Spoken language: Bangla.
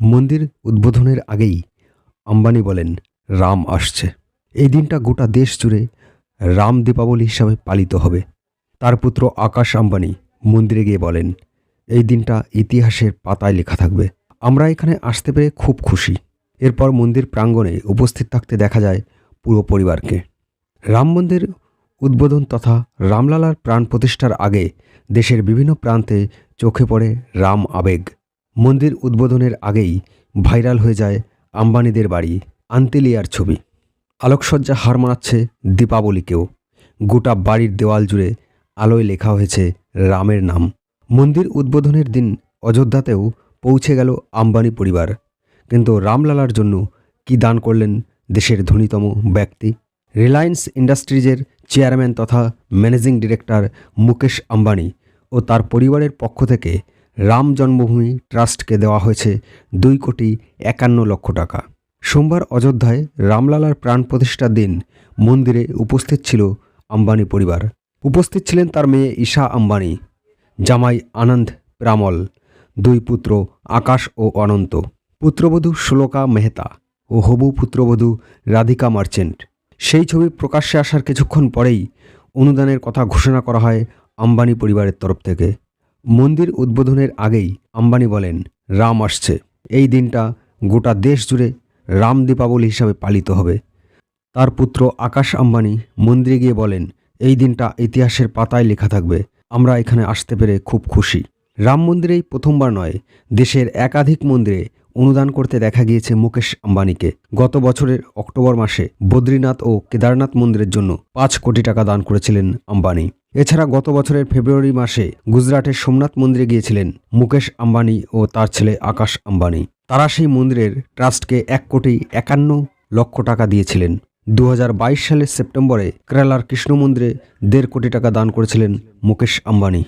মন্দির উদ্বোধনের আগেই আম্বানি বলেন, রাম আসছে। এই দিনটা গোটা দেশ জুড়ে রাম দীপাবলি হিসাবে পালিত হবে। তার পুত্র আকাশ আম্বানি মন্দিরে গিয়ে বলেন, এই দিনটা ইতিহাসের পাতায় লেখা থাকবে। আমরা এখানে আসতে পেরে খুব খুশি। এরপর মন্দির প্রাঙ্গণে উপস্থিত থাকতে দেখা যায় পুরো পরিবারকে। রাম মন্দির উদ্বোধন তথা রামলালার প্রাণ প্রতিষ্ঠার আগে দেশের বিভিন্ন প্রান্তে চোখে পড়ে রাম আবেগ। মন্দির উদ্বোধনের আগেই ভাইরাল হয়ে যায় আম্বানিদের বাড়ি আন্তেলিয়ার ছবি। আলোকসজ্জা হার মানাচ্ছে দীপাবলিকেও। গোটা বাড়ির দেওয়াল জুড়ে আলোয় লেখা হয়েছে রামের নাম। মন্দির উদ্বোধনের দিন অযোধ্যাতেও পৌঁছে গেল আম্বানি পরিবার। কিন্তু রামলালার জন্য কি দান করলেন দেশের ধনীতম ব্যক্তি? রিলায়েন্স ইন্ডাস্ট্রিজের চেয়ারম্যান তথা ম্যানেজিং ডিরেক্টর মুকেশ আম্বানি ও তার পরিবারের পক্ষ থেকে রাম জন্মভূমি ট্রাস্টকে দেওয়া হয়েছে দুই কোটি একান্ন লক্ষ টাকা। সোমবার অযোধ্যায় রামলালার প্রাণ প্রতিষ্ঠার দিন মন্দিরে উপস্থিত ছিল আম্বানি পরিবার। উপস্থিত ছিলেন তার মেয়ে ঈশা আম্বানি, জামাই আনন্দ প্রামল, দুই পুত্র আকাশ ও অনন্ত, পুত্রবধূ শ্লোকা মেহতা ও হবু পুত্রবধূ রাধিকা মার্চেন্ট। সেই ছবি প্রকাশ্যে আসার কিছুক্ষণ পরেই অনুদানের কথা ঘোষণা করা হয় আম্বানি পরিবারের তরফ থেকে। মন্দির উদ্বোধনের আগেই আম্বানি বলেন, রাম আসছে। এই দিনটা গোটা দেশ জুড়ে রাম দীপাবলি হিসাবে পালিত হবে। তার পুত্র আকাশ আম্বানি মন্দিরে গিয়ে বলেন, এই দিনটা ইতিহাসের পাতায় লেখা থাকবে। আমরা এখানে আসতে পেরে খুব খুশি। রাম মন্দিরেই প্রথমবার নয়, দেশের একাধিক মন্দিরে অনুদান করতে দেখা গিয়েছে মুকেশ আম্বানিকে। গত বছরের অক্টোবর মাসে বদ্রীনাথ ও কেদারনাথ মন্দিরের জন্য পাঁচ কোটি টাকা দান করেছিলেন আম্বানি। এছাড়া গত বছরের ফেব্রুয়ারি মাসে গুজরাটের সোমনাথ মন্দিরে গিয়েছিলেন মুকেশ আম্বানি ও তার ছেলে আকাশ আম্বানি। তারা সেই মন্দিরের ট্রাস্টকে এক কোটি একান্ন লক্ষ টাকা দিয়েছিলেন। দু হাজার বাইশ সালের সেপ্টেম্বরে কেরালার কৃষ্ণ মন্দিরে দেড় কোটি টাকা দান করেছিলেন মুকেশ আম্বানি।